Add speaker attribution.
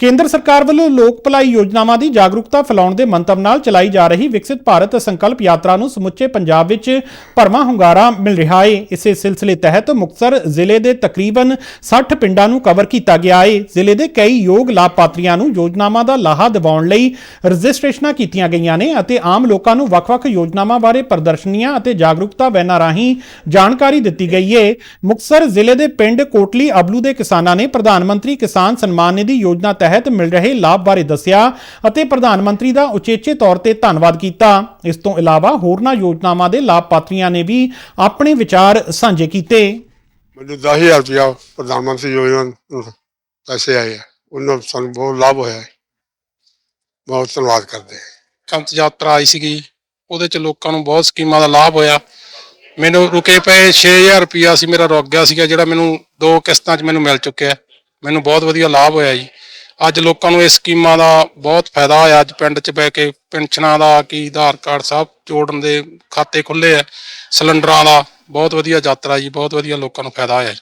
Speaker 1: ਕੇਂਦਰ ਸਰਕਾਰ ਵੱਲੋਂ ਲੋਕ ਭਲਾਈ ਯੋਜਨਾਵਾਂ ਦੀ ਜਾਗਰੂਕਤਾ ਫੈਲਾਉਣ ਦੇ ਮੰਤਵ ਨਾਲ ਚਲਾਈ ਜਾ ਰਹੀ ਵਿਕਸਿਤ ਭਾਰਤ ਸੰਕਲਪ ਯਾਤਰਾ ਨੂੰ ਸਮੁੱਚੇ ਪੰਜਾਬ ਵਿੱਚ ਭਰਵਾਂ ਹੁੰਗਾਰਾ ਮਿਲ ਰਿਹਾ ਹੈ ਇਸੇ ਸਿਲਸਿਲੇ ਤਹਿਤ ਮੁਕਤਸਰ ਜ਼ਿਲ੍ਹੇ ਦੇ ਤਕਰੀਬਨ 60 ਪਿੰਡਾਂ ਨੂੰ ਕਵਰ ਕੀਤਾ ਗਿਆ ਹੈ ਜ਼ਿਲ੍ਹੇ ਦੇ ਕਈ ਯੋਗ ਲਾਭਪਾਤਰੀਆਂ ਨੂੰ ਯੋਜਨਾਵਾਂ ਦਾ ਲਾਹਾ ਦਿਵਾਉਣ ਲਈ ਰਜਿਸਟ੍ਰੇਸ਼ਨਾਂ ਕੀਤੀਆਂ ਗਈਆਂ ਨੇ ਅਤੇ ਆਮ ਲੋਕਾਂ ਨੂੰ ਵੱਖ-ਵੱਖ ਯੋਜਨਾਵਾਂ ਬਾਰੇ ਪ੍ਰਦਰਸ਼ਨੀਆਂ ਅਤੇ ਜਾਗਰੂਕਤਾ ਵੈਨਾਂ ਰਾਹੀਂ ਜਾਣਕਾਰੀ ਦਿੱਤੀ ਗਈ ਹੈ ਮੁਕਤਸਰ ਜ਼ਿਲ੍ਹੇ ਦੇ ਪਿੰਡ ਕੋਟਲੀ ਅਬਲੂ ਦੇ ਕਿਸਾਨਾਂ ਨੇ ਪ੍ਰਧਾਨ ਮੰਤਰੀ ਕਿਸਾਨ ਸਨਮਾਨ ਨਿਧੀ ਯੋਜਨਾ ਤਹਿਤ ਮਿਲ ਰਹੇ ਲਾਭ ਬਾਰੇ ਦੱਸਿਆ ਅਤੇ ਪ੍ਰਧਾਨ ਮੰਤਰੀ ਦਾ ਉਚੇਚੇ ਤੌਰ ਤੇ ਧੰਨਵਾਦ ਕੀਤਾ। ਇਸ ਤੋਂ ਇਲਾਵਾ ਹੋਰਨਾਂ ਯੋਜਨਾਵਾਂ ਦੇ ਲਾਭਪਾਤਰੀਆਂ ਨੇ ਵੀ ਆਪਣੇ ਵਿਚਾਰ ਸਾਂਝੇ ਕੀਤੇ।
Speaker 2: ਮੈਨੂੰ 10000 ਰੁਪਇਆ ਪ੍ਰਧਾਨ ਮੰਤਰੀ ਯੋਜਨਾ ਪੈਸੇ ਆਏ ਆ। ਉਹਨਾਂ ਨੂੰ ਸਾਨੂੰ ਬਹੁਤ ਲਾਭ ਹੋਇਆ ਹੈ। ਬਹੁਤ ਧੰਨਵਾਦ ਕਰਦੇ ਹਾਂ।
Speaker 3: ਕੰਤ ਯਾਤਰਾ ਆਈ ਸੀਗੀ। ਉਹਦੇ ਚ ਲੋਕਾਂ ਨੂੰ ਬਹੁਤ ਸਕੀਮਾਂ ਦਾ ਲਾਭ ਹੋਇਆ। ਮੈਨੂੰ ਰੁਕੇ ਪਏ 6000 ਰੁਪਿਆ ਸੀ ਮੇਰਾ ਰੁਕ ਗਿਆ ਸੀਗਾ ਜਿਹੜਾ ਮੈਨੂੰ ਦੋ ਕਿਸ਼ਤਾਂ 'ਚ ਮੈਨੂੰ ਮਿਲ ਚੁੱਕਿਆ। ਮੈਨੂੰ ਬਹੁਤ ਵਧੀਆ ਲਾਭ ਹੋਇਆ ਜੀ। ਅੱਜ ਲੋਕਾਂ ਨੂੰ ਇਸ ਸਕੀਮਾਂ ਦਾ ਬਹੁਤ ਫਾਇਦਾ ਹੋਇਆ। ਅੱਜ ਪਿੰਡ 'ਚ ਬਹਿ ਕੇ ਪੈਨਸ਼ਨਾਂ ਦਾ ਕੀ ਆਧਾਰ ਕਾਰਡ ਸਭ ਜੋੜਨ ਦੇ ਖਾਤੇ ਖੁੱਲੇ ਆ। ਸਿਲੰਡਰਾਂ ਦਾ ਬਹੁਤ ਵਧੀਆ ਯਾਤਰਾ ਜੀ, ਬਹੁਤ ਵਧੀਆ ਲੋਕਾਂ ਨੂੰ ਫਾਇਦਾ ਹੋਇਆ ਜੀ।